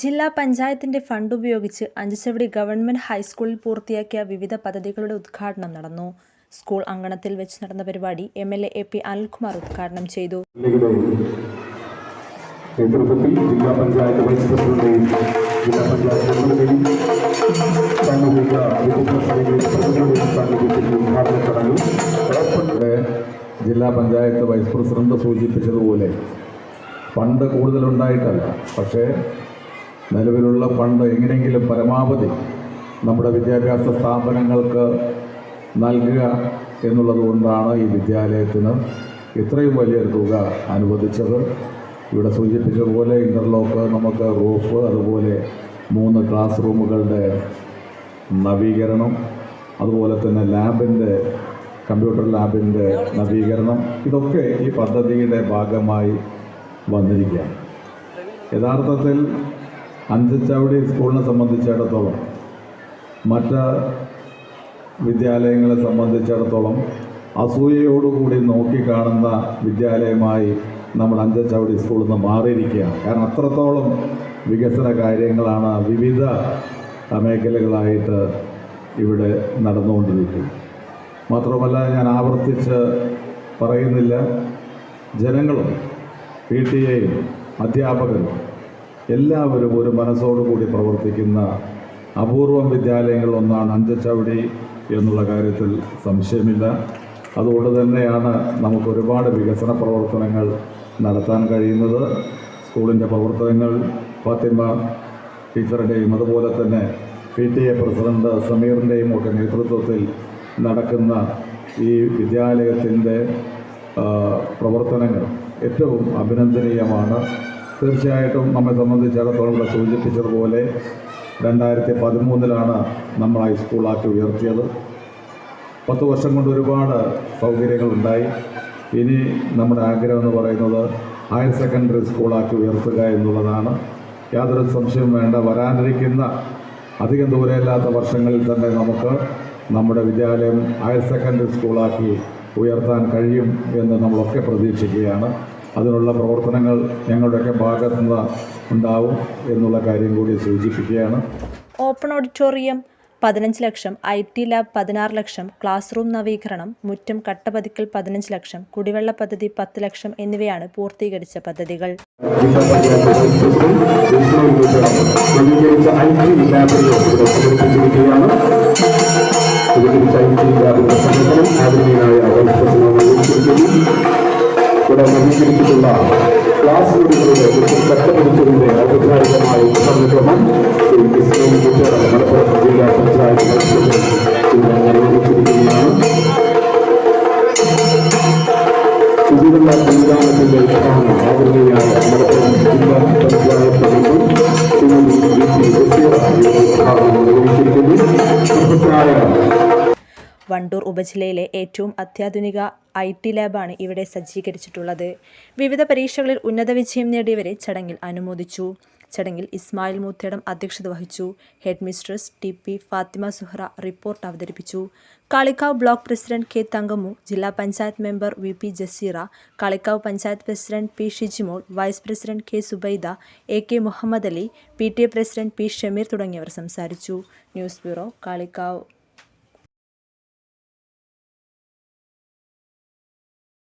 ജില്ലാ പഞ്ചായത്തിന്റെ ഫണ്ട് ഉപയോഗിച്ച് അഞ്ചുചവടി ഗവൺമെന്റ് ഹൈസ്കൂളിൽ പൂർത്തിയാക്കിയ വിവിധ പദ്ധതികളുടെ ഉദ്ഘാടനം നടന്നു. സ്കൂൾ അങ്കണത്തിൽ വെച്ച് നടന്ന പരിപാടി M L A A P Anilkumar ഉദ്ഘാടനം ചെയ്തു. നേതൃത്വത്തിൽ ജില്ലാ പഞ്ചായത്ത് വൈസ് പ്രസിഡന്റെയും ജില്ലാ പഞ്ചായത്ത് അംഗങ്ങളുടെയും സാമൂഹിക വികസന സമിതിയുടെ പ്രതിനിധികളുടെയും സാന്നിധ്യത്തിൽ ഉദ്ഘാടന ചടങ്ങ് ഇവിടെ ജില്ലാ പഞ്ചായത്ത് വൈസ് പ്രസിഡന്റ് സൂചിപ്പിച്ചതുപോലെ ഫണ്ട് കൂടുതലുണ്ടായിട്ടല്ല. പക്ഷേ നിലവിലുള്ള ഫണ്ട് എങ്ങനെയെങ്കിലും പരമാവധി നമ്മുടെ വിദ്യാഭ്യാസ സ്ഥാപനങ്ങൾക്ക് നൽകുക എന്നുള്ളതുകൊണ്ടാണ് ഈ വിദ്യാലയത്തിന് ഇത്രയും വലിയൊരു തുക അനുവദിച്ചത്. ഇവിടെ സൂചിപ്പിച്ചതുപോലെ ഇന്റർലോക്ക് നമുക്ക് റൂഫ് അതുപോലെ മൂന്ന് ക്ലാസ് റൂമുകളുടെ നവീകരണം അതുപോലെ തന്നെ ലാബിന്റെ കമ്പ്യൂട്ടർ ലാബിന്റെ നവീകരണം ഇതൊക്കെ ഈ പദ്ധതിയുടെ ഭാഗമായി വന്നിരിക്കുകയാണ്. യഥാർത്ഥത്തിൽ അഞ്ചച്ചവടി സ്കൂളിനെ സംബന്ധിച്ചിടത്തോളം മറ്റ് വിദ്യാലയങ്ങളെ സംബന്ധിച്ചിടത്തോളം അസൂയയോടുകൂടി നോക്കിക്കാണുന്ന വിദ്യാലയമായി നമ്മൾ അഞ്ചച്ചവടി സ്കൂളിൽ നിന്ന് മാറിയിരിക്കുകയാണ്. കാരണം അത്രത്തോളം വികസന കാര്യങ്ങളാണ് വിവിധ മേഖലകളായിട്ട് ഇവിടെ നടന്നുകൊണ്ടിരിക്കുന്നത്. മാത്രമല്ല ഞാൻ ആവർത്തിച്ച് പറയുന്നില്ല ജനങ്ങളും പി ടി എയും അധ്യാപകരും എല്ലാവരും ഒരു മനസ്സോടുകൂടി പ്രവർത്തിക്കുന്ന അപൂർവം വിദ്യാലയങ്ങളിലൊന്നാണ് അഞ്ചച്ചവടി എന്നുള്ള കാര്യത്തിൽ സംശയമില്ല. അതുകൊണ്ട് തന്നെയാണ് നമുക്ക് ഒരുപാട് വികസന പ്രവർത്തനങ്ങൾ നടത്താൻ കഴിയുന്നത്. സ്കൂളിന്റെ പ്രവർത്തനങ്ങൾ ഫാത്തിമ ടീച്ചറുടെയും അതുപോലെ തന്നെ പി ടി എ പ്രസിഡന്റ് സമീറിന്റെയും ഒക്കെ നേതൃത്വത്തിൽ നടക്കുന്ന ഈ വിദ്യാലയത്തിന്റെ പ്രവർത്തനങ്ങൾ ഏറ്റവും അഭിനന്ദനീയമാണ്. തീർച്ചയായിട്ടും നമ്മെ സംബന്ധിച്ചിടത്തോളം ഇവിടെ സൂചിപ്പിച്ചതുപോലെ രണ്ടായിരത്തി പതിമൂന്നിലാണ് നമ്മൾ ഹൈസ്കൂളാക്കി ഉയർത്തിയത്. പത്ത് വർഷം കൊണ്ട് ഒരുപാട് സൗകര്യങ്ങളുണ്ടായി. ഇനി നമ്മുടെ ആഗ്രഹം എന്ന് പറയുന്നത് ഹയർ സെക്കൻഡറി സ്കൂളാക്കി ഉയർത്തുക എന്നുള്ളതാണ്. യാതൊരു സംശയവും വേണ്ട. വരാനിരിക്കുന്ന അധികം ദൂരമില്ലാത്ത വർഷങ്ങളിൽ തന്നെ നമുക്ക് നമ്മുടെ വിദ്യാലയം ഹയർ സെക്കൻഡറി സ്കൂളാക്കി ഉയർത്താൻ കഴിയും എന്ന് നമ്മളൊക്കെ പ്രതീക്ഷിക്കുകയാണ്. അതിനുള്ള പ്രവർത്തനങ്ങൾ ഞങ്ങളുടെയൊക്കെ ഭാഗത്തുനിന്ന് ഉണ്ടാവും എന്നുള്ള കാര്യം കൂടി സൂചിപ്പിക്കുകയാണ്. ഓപ്പൺ ഓഡിറ്റോറിയം പതിനഞ്ച് ലക്ഷം. ഐ ടി ലാബ് പതിനാറ് ലക്ഷം. ക്ലാസ് റൂം നവീകരണം മുറ്റം കട്ടപതിക്കൽ പതിനഞ്ച് ലക്ഷം. കുടിവെള്ള പദ്ധതി പത്ത് ലക്ഷം എന്നിവയാണ് പൂർത്തീകരിച്ച പദ്ധതികൾ. ഐ ടി ലാബുകൾ ക്ലാസ് വണ്ടൂർ ഉപജില്ലയിലെ ഏറ്റവും അത്യാധുനിക ഐ ടി ലാബാണ് ഇവിടെ സജ്ജീകരിച്ചിട്ടുള്ളത്. വിവിധ പരീക്ഷകളിൽ ഉന്നത വിജയം നേടിയവരെ ചടങ്ങിൽ അനുമോദിച്ചു. ചടങ്ങിൽ ഇസ്മായിൽ മൂത്തേടം അധ്യക്ഷത വഹിച്ചു. Head mistress T P Fathima Suhra report അവതരിപ്പിച്ചു. Kalikavu block president K Thankamu ജില്ലാ panchayat member V P Jaseera Kalikavu panchayat president P Shijimol vice president K Subaida A K Muhammad Ali P T A president P Shameer തുടങ്ങിയവർ സംസാരിച്ചു. News bureau Kalikavu.